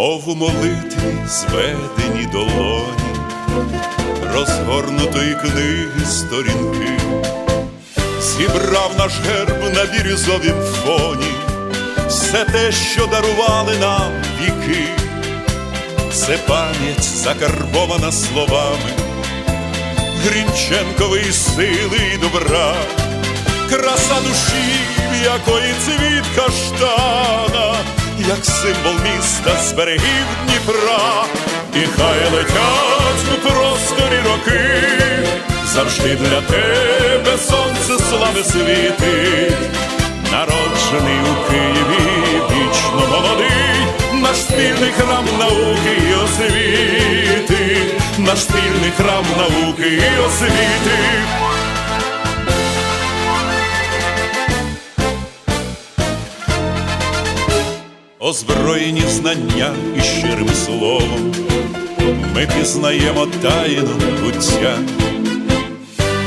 Мов у молитві зведені долоні, розгорнутої книги сторінки, зібрав наш герб на бірюзовім фоні, все те, що дарували нам віки, це пам'ять закарбована словами, Грінченкової сили і добра, краса душі, в якої цвіт каштана, як символ міста з берегів Дніпра, і хай летять у просторі роки, завжди для тебе сонце слави світить, народжений у Києві, вічно молодий, наш спільний храм науки і освіти, наш спільний храм науки і освіти. Озброєні в знання і щирим словом, ми пізнаємо тайну буття,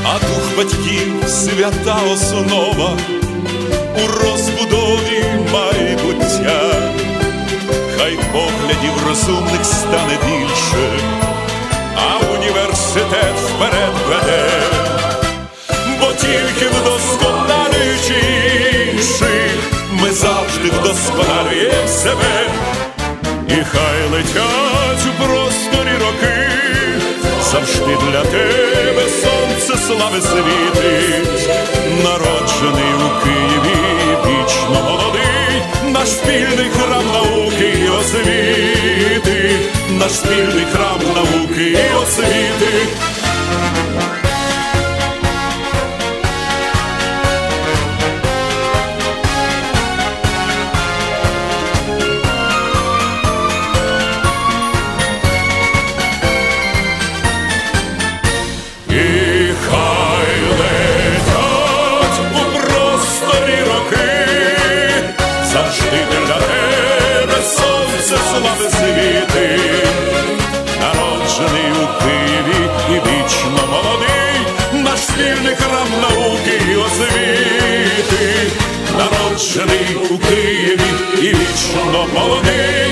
а дух батьків свята основа у розбудові майбуття, хай поглядів розумних стане більше, а університет вперед веде, бо тільки вдосконалюючи завжди вдосконалюємо себе, і хай летять у просторі роки, завжди для тебе сонце слави світить, народжений у Києві, вічно молодий, наш спільний храм науки і освіти, наш спільний храм слави світи, народжений у Києві і вічно молодий, наш спільний храм науки і освіти, народжений у Києві і вічно молодий,